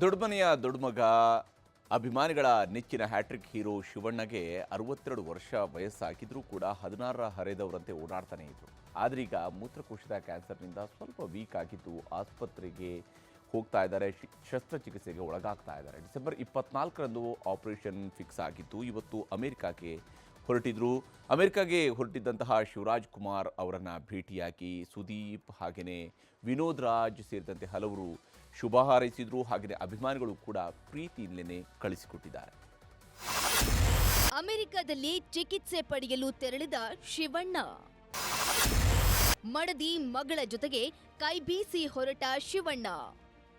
ದೊಡ್ಡಮನೆಯ ದೊಡ್ಡಮಗ ಅಭಿಮಾನಿಗಳ ನೆಚ್ಚಿನ hat trick hero ಶಿವಣ್ಣಗೆ ಅರವತ್ತೆರಡು ವರ್ಷ ವಯಸ್ಸಾಗಿದ್ದರೂ ಕೂಡ ಹದಿನಾರರ ಹರೆದವರಂತೆ ಓಡಾಡ್ತಾನೆ ಇದ್ರು. ಆದರೀಗ ಮೂತ್ರಕೋಶದ ಕ್ಯಾನ್ಸರ್ನಿಂದ ಸ್ವಲ್ಪ ವೀಕ್ ಆಗಿದ್ದು ಆಸ್ಪತ್ರೆಗೆ ಹೋಗ್ತಾ ಇದ್ದಾರೆ ಶಸ್ತ್ರಚಿಕಿತ್ಸೆಗೆ ಒಳಗಾಗ್ತಾ ಇದ್ದಾರೆ. ಡಿಸೆಂಬರ್ ಇಪ್ಪತ್ನಾಲ್ಕರಂದು ಆಪರೇಷನ್ ಫಿಕ್ಸ್ ಆಗಿತ್ತು ಇವತ್ತು ಅಮೆರಿಕಾಗೆ ಹೊರಟಿದ್ರು. ಅಮೆರಿಕಾಗೆ ಹೊರಟಿದ್ದಂತಹ ಶಿವರಾಜ್ ಕುಮಾರ್ ಅವರನ್ನು ಭೇಟಿಯಾಗಿ ಸುದೀಪ್ ಹಾಗೆಯೇ ವಿನೋದ್ ರಾಜ್ ಸೇರಿದಂತೆ ಹಲವರು ಶುಭ ಹಾರೈಸಿದ್ರು ಹಾಗೆಯೇ ಅಭಿಮಾನಿಗಳು ಕೂಡ ಪ್ರೀತಿಯಿಂದಲೇ ಕಳಿಸಿಕೊಟ್ಟಿದ್ದಾರೆ. ಅಮೆರಿಕದಲ್ಲಿ ಚಿಕಿತ್ಸೆ ಪಡೆಯಲು ತೆರಳಿದ ಶಿವಣ್ಣ. ಮಡದಿ ಮಗಳ ಜೊತೆಗೆ ಕೈಬೀಸಿ ಹೊರಟ ಶಿವಣ್ಣ.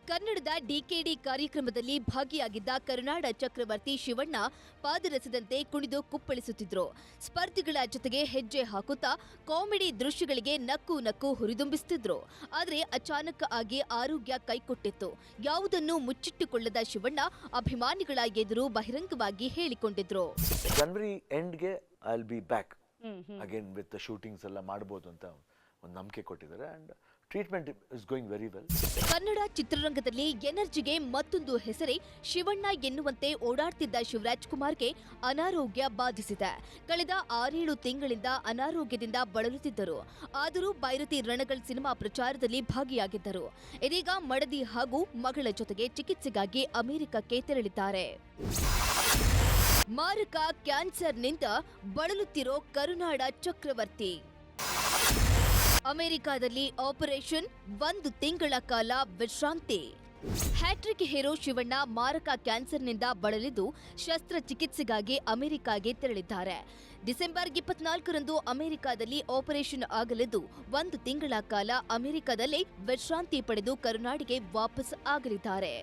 ಕನ್ನಡದ ಡಿಕೆಡಿ ಕಾರ್ಯಕ್ರಮದಲ್ಲಿ ಭಾಗಿಯಾಗಿದ್ದ ಕರುನಾಡ ಚಕ್ರವರ್ತಿ ಶಿವಣ್ಣ ಪಾದರಸದಂತೆ ಕುಣಿದು ಕುಪ್ಪಳಿಸುತ್ತಿದ್ರು. ಸ್ಪರ್ಧಿಗಳ ಜೊತೆಗೆ ಹೆಜ್ಜೆ ಹಾಕುತ್ತಾ ಕಾಮಿಡಿ ದೃಶ್ಯಗಳಿಗೆ ನಕ್ಕು ನಕ್ಕು ಹುರಿದುಂಬಿಸುತ್ತಿದ್ರು ಆದರೆ ಅಚಾನಕ್ ಆಗಿ ಆರೋಗ್ಯ ಕೈಕೊಟ್ಟಿತ್ತು. ಯಾವುದನ್ನು ಮುಚ್ಚಿಟ್ಟುಕೊಳ್ಳದ ಶಿವಣ್ಣ ಅಭಿಮಾನಿಗಳ ಎದುರು ಬಹಿರಂಗವಾಗಿ ಹೇಳಿಕೊಂಡಿದ್ರು. ಜನವರಿ ಎಂಡ್ಗೆ I will be back again with shootings ಎಲ್ಲ ಮಾಡ್ಬೋದು ಅಂತ. ಒಂದು ನಂಬಿಕೆ ಕೊಟ್ಟಿದ್ದಾರೆ. And treatment is going very well Kannada ಚಿತ್ರರಂಗದಲ್ಲಿ ಎನರ್ಜಿಗೆ ಮತ್ತೊಂದು ಹೆಸರೇ ಶಿವಣ್ಣ ಎನ್ನುವಂತೆ ಓಡಾಡ್ತಿದ್ದ ಶಿವರಾಜ್ ಕುಮಾರ್ಗೆ ಅನಾರೋಗ್ಯ ಬಾಧಿಸಿದೆ. ಕಳೆದ ಆರೇಳು ತಿಂಗಳಿಂದ ಅನಾರೋಗ್ಯದಿಂದ ಬಳಲುತ್ತಿದ್ದರು. ಆದರೂ ಬೈರತಿ ರಣಗಳ್ ಸಿನಿಮಾ ಪ್ರಚಾರದಲ್ಲಿ ಭಾಗಿಯಾಗಿದ್ದರು. ಇದೀಗ ಮಡದಿ ಹಾಗೂ ಮಗಳ ಜೊತೆಗೆ ಚಿಕಿತ್ಸೆಗಾಗಿ ಅಮೆರಿಕಕ್ಕೆ ತೆರಳಿದ್ದಾರೆ. ಮಾರಕ ಕ್ಯಾನ್ಸರ್ನಿಂದ ಬಳಲುತ್ತಿರೋ ಕರುನಾಡ ಚಕ್ರವರ್ತಿ. ಅಮೆರಿಕಾದಲ್ಲಿ ಆಪರೇಷನ್ ಒಂದು ತಿಂಗಳ ಕಾಲ ವಿಶ್ರಾಂತಿ. ಹ್ಯಾಟ್ರಿಕ್ ಹೀರೋ ಶಿವಣ್ಣ ಮಾರಕ ಕ್ಯಾನ್ಸರ್ನಿಂದ ಬಳಲಿದ್ದು ಶಸ್ತ್ರಚಿಕಿತ್ಸೆಗಾಗಿ ಅಮೆರಿಕಾಗೆ ತೆರಳಿದ್ದಾರೆ. ಡಿಸೆಂಬರ್ ಇಪ್ಪತ್ನಾಲ್ಕರಂದು ಅಮೆರಿಕಾದಲ್ಲಿ ಆಪರೇಷನ್ ಆಗಲಿದ್ದು ಒಂದು ತಿಂಗಳ ಕಾಲ ಅಮೆರಿಕಾದಲ್ಲೇ ವಿಶ್ರಾಂತಿ ಪಡೆದು ಕರುನಾಡಿಗೆ ವಾಪಸ್ ಆಗಲಿದ್ದಾರೆ.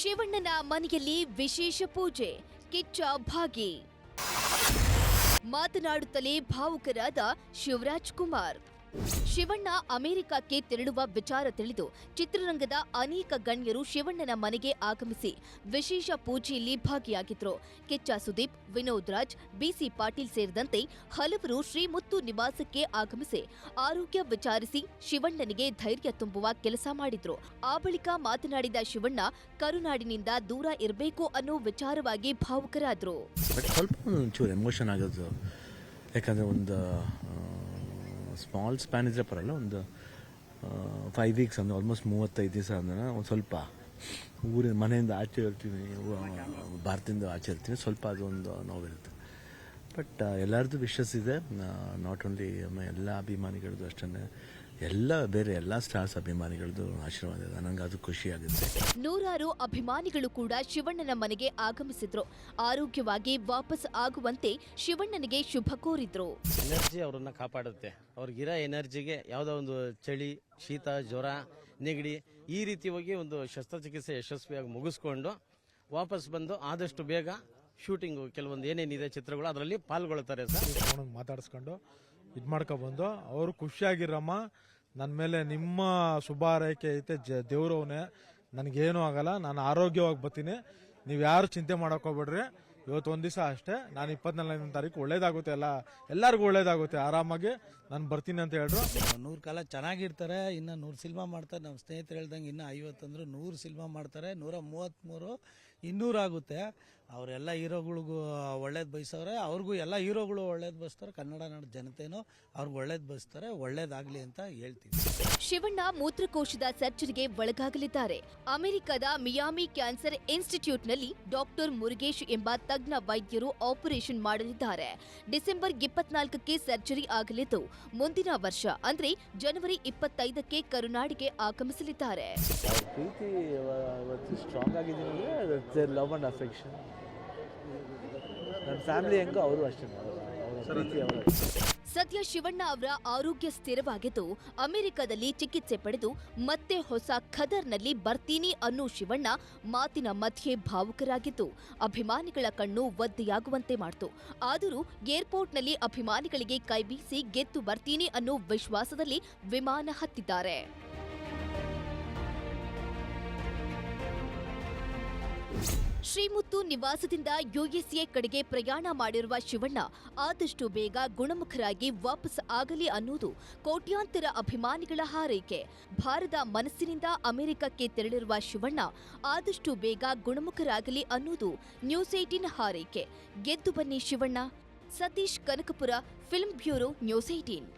ಶಿವಣ್ಣನ ಮನೆಯಲ್ಲಿ ವಿಶೇಷ ಪೂಜೆ. ಕಿಚ್ಚ ಭಾಗಿ. ಮಾತನಾಡುತ್ತಲೇ ಭಾವುಕರಾದ ಶಿವರಾಜ್ ಕುಮಾರ್. ಶಿವಣ್ಣ ಅಮೆರಿಕಕ್ಕೆ ತೆರಳುವ ವಿಚಾರ ತಿಳಿದು ಚಿತ್ರರಂಗದ ಅನೇಕ ಗಣ್ಯರು ಶಿವಣ್ಣನ ಮನೆಗೆ ಆಗಮಿಸಿ ವಿಶೇಷ ಪೂಜೆಯಲ್ಲಿ ಭಾಗಿಯಾಗಿದ್ರು. ಕೆಚ್ಚ ಸುದೀಪ್, ವಿನೋದ್ ರಾಜ್ ಬಿಸಿ ಪಾಟೀಲ್ ಸೇರಿದಂತೆ ಹಲವರು ಶ್ರೀಮುತ್ತು ನಿವಾಸಕ್ಕೆ ಆಗಮಿಸಿ ಆರೋಗ್ಯ ವಿಚಾರಿಸಿ ಶಿವಣ್ಣನಿಗೆ ಧೈರ್ಯ ತುಂಬುವ ಕೆಲಸ ಮಾಡಿದ್ರು. ಆ ಬಳಿಕ ಮಾತನಾಡಿದ ಶಿವಣ್ಣ, ಕರುನಾಡಿನಿಂದ ದೂರ ಇರಬೇಕು ಅನ್ನೋ ವಿಚಾರವಾಗಿ ಭಾವುಕರಾದ್ರು. ಯಾಕಂದರೆ ಒಂದು ಸ್ಮಾಲ್ ಸ್ಪ್ಯಾನ್ ಇದ್ರೆ ಪರಲ್ಲ ಒಂದು ಫೈವ್ ವೀಕ್ಸ್ ಅಂದರೆ ಆಲ್ಮೋಸ್ಟ್ ಮೂವತ್ತೈದು ದಿವಸ ಅಂದ್ರೆ ಒಂದು ಸ್ವಲ್ಪ ಊರಿನ ಮನೆಯಿಂದ ಆಚೆ ಇರ್ತೀನಿ ಭಾರತದಿಂದ ಆಚೆ ಇರ್ತೀನಿ ಸ್ವಲ್ಪ ಅದೊಂದು ನೋವಿರುತ್ತೆ. ಬಟ್ ಎಲ್ಲರದ್ದು ವಿಶಸ್ ಇದೆ. ನಾಟ್ ಓನ್ಲಿ ಎಲ್ಲ ಅಭಿಮಾನಿಗಳದ್ದು ಅಷ್ಟೇ ಎಲ್ಲ ಬೇರೆ ಎಲ್ಲ ಸ್ಟಾರ್ಸ್ ಅಭಿಮಾನಿಗಳದ್ದು ಆಶೀರ್ವಾದ ಇದೆ. ನನಗೆ ಅದು ಖುಷಿ ಆಗುತ್ತೆ. ನೂರಾರು ಅಭಿಮಾನಿಗಳು ಕೂಡ ಶಿವಣ್ಣನ ಮನೆಗೆ ಆಗಮಿಸಿದ್ರು. ಆರೋಗ್ಯವಾಗಿ ವಾಪಸ್ ಆಗುವಂತೆ ಶಿವಣ್ಣನಿಗೆ ಶುಭ ಕೋರಿದ್ರು. ಎನರ್ಜಿ ಅವರನ್ನ ಕಾಪಾಡುತ್ತೆ. ಅವ್ರಿಗಿರೋ ಎನರ್ಜಿಗೆ ಯಾವುದೋ ಒಂದು ಚಳಿ ಶೀತ ಜ್ವರ ನೆಗಡಿ ಈ ರೀತಿ ಹೋಗಿ ಒಂದು ಶಸ್ತ್ರಚಿಕಿತ್ಸೆ ಯಶಸ್ವಿಯಾಗಿ ಮುಗಿಸ್ಕೊಂಡು ವಾಪಸ್ ಬಂದು ಆದಷ್ಟು ಬೇಗ ಶೂಟಿಂಗು ಕೆಲವೊಂದು ಏನೇನಿದೆ ಚಿತ್ರಗಳು ಅದರಲ್ಲಿ ಪಾಲ್ಗೊಳ್ತಾರೆ ಸರ್. ಮಾತಾಡಿಸ್ಕೊಂಡು ಇದು ಮಾಡ್ಕೊಬಂದು ಅವರು ಖುಷಿಯಾಗಿರಮ್ಮ ನನ್ನ ಮೇಲೆ ನಿಮ್ಮ ಶುಭ ಆರೈಕೆ ಐತೆ, ಜ, ದೇವ್ರವನೇ. ನನಗೇನು ಆಗಲ್ಲ, ನಾನು ಆರೋಗ್ಯವಾಗಿ ಬರ್ತೀನಿ ನೀವು ಯಾರು ಚಿಂತೆ ಮಾಡಕ್ ಹೋಗ್ಬೇಡ್ರಿ. ಇವತ್ತು ಒಂದು ದಿವಸ ಅಷ್ಟೇ. ನಾನು ಇಪ್ಪತ್ನಾಲ್ಕನೇ ತಾರೀಕು ಒಳ್ಳೇದಾಗುತ್ತೆ ಎಲ್ಲ ಎಲ್ಲರಿಗೂ ಒಳ್ಳೇದಾಗುತ್ತೆ. ಆರಾಮಾಗಿ ನಾನು ಬರ್ತೀನಿ ಅಂತ ಹೇಳಿದ್ರು ನೂರು ಕಾಲ ಚೆನ್ನಾಗಿರ್ತಾರೆ, ಇನ್ನು ನೂರು ಸಿನಿಮಾ ಮಾಡ್ತಾರೆ. ನಮ್ಮ ಸ್ನೇಹಿತರು ಹೇಳ್ದಂಗೆ ಇನ್ನು ಐವತ್ತಂದ್ರೆ ನೂರು ಸಿನಿಮಾ ಮಾಡ್ತಾರೆ. ನೂರ ಮೂವತ್ತ್ಮೂರು ಇನ್ನೂರು ಆಗುತ್ತೆ. ಅವರೆಲ್ಲ ಹೀರೋಗಳಿಗೂ ಒಳ್ಳೇದು ಬಯಸವ್ರೆ. ಅವ್ರಿಗೂ ಎಲ್ಲ ಹೀರೋಗಳು ಒಳ್ಳೇದು ಬಯಸ್ತಾರೆ. ಕನ್ನಡ ನಾಡು ಜನತೆನೂ ಅವ್ರಿಗೆ ಒಳ್ಳೇದು ಬಯಸ್ತಾರೆ. ಒಳ್ಳೇದಾಗಲಿ ಅಂತ ಹೇಳ್ತೀನಿ ಶಿವಣ್ಣ ಮೂತ್ರಕೋಶದ ಸರ್ಜರಿಗೆ ಒಳಗಾಗಲಿದ್ದಾರೆ. ಅಮೆರಿಕದ ಮಿಯಾಮಿ ಕ್ಯಾನ್ಸರ್ ಇನ್ಸ್ಟಿಟ್ಯೂಟ್ನಲ್ಲಿ ಡಾಕ್ಟರ್ ಮುರುಗೇಶ್ ಎಂಬ ತಜ್ಞ ವೈದ್ಯರು ಆಪರೇಷನ್ ಮಾಡಲಿದ್ದಾರೆ. ಡಿಸೆಂಬರ್ ಇಪ್ಪತ್ನಾಲ್ಕಕ್ಕೆ ಸರ್ಜರಿ ಆಗಲಿದ್ದು, ಮುಂದಿನ ವರ್ಷ, ಅಂದ್ರೆ ಜನವರಿ ಇಪ್ಪತ್ತೈದಕ್ಕೆ ಕರುನಾಡಿಗೆ ಆಗಮಿಸಲಿದ್ದಾರೆ. ಸದ್ಯ ಶಿವಣ್ಣ ಅವರ ಆರೋಗ್ಯ ಸ್ಥಿರವಾಗಿದ್ದು, ಅಮೆರಿಕದಲ್ಲಿ ಚಿಕಿತ್ಸೆ ಪಡೆದು ಮತ್ತೆ ಹೊಸ ಖದರ್ನಲ್ಲಿ ಬರ್ತೀನಿ ಅನ್ನೋ ಶಿವಣ್ಣ ಮಾತಿನ ಮಧ್ಯೆ ಭಾವುಕರಾಗಿದ್ದು, ಅಭಿಮಾನಿಗಳ ಕಣ್ಣು ಒದ್ದೆಯಾಗುವಂತೆ ಮಾಡಿತು. ಆದರೂ ಏರ್ಪೋರ್ಟ್ನಲ್ಲಿ ಅಭಿಮಾನಿಗಳಿಗೆ ಕೈಬೀಸಿ ಗೆದ್ದು ಬರ್ತೀನಿ ಅನ್ನೋ ವಿಶ್ವಾಸದಲ್ಲಿ ವಿಮಾನ ಹತ್ತಿದ್ದಾರೆ. ಶ್ರೀಮುತ್ತು ನಿವಾಸದಿಂದ ಯುಎಸ್ಎ ಕಡೆಗೆ ಪ್ರಯಾಣ ಮಾಡಿರುವ ಶಿವಣ್ಣ ಆದಷ್ಟು ಬೇಗ ಗುಣಮುಖರಾಗಿ ವಾಪಸ್ ಆಗಲಿ ಅನ್ನೋದು ಕೋಟ್ಯಾಂತರ ಅಭಿಮಾನಿಗಳ ಹಾರೈಕೆ. ಭಾರದ ಮನಸ್ಸಿನಿಂದ ಅಮೆರಿಕಕ್ಕೆ ತೆರಳಿರುವ ಶಿವಣ್ಣ ಆದಷ್ಟು ಬೇಗ ಗುಣಮುಖರಾಗಲಿ ಅನ್ನೋದು ನ್ಯೂಸ್ ಏಟೀನ್ ಹಾರೈಕೆ. ಗೆದ್ದು ಬನ್ನಿ Shivanna. Satish Kanakapura, film bureau, news eighteen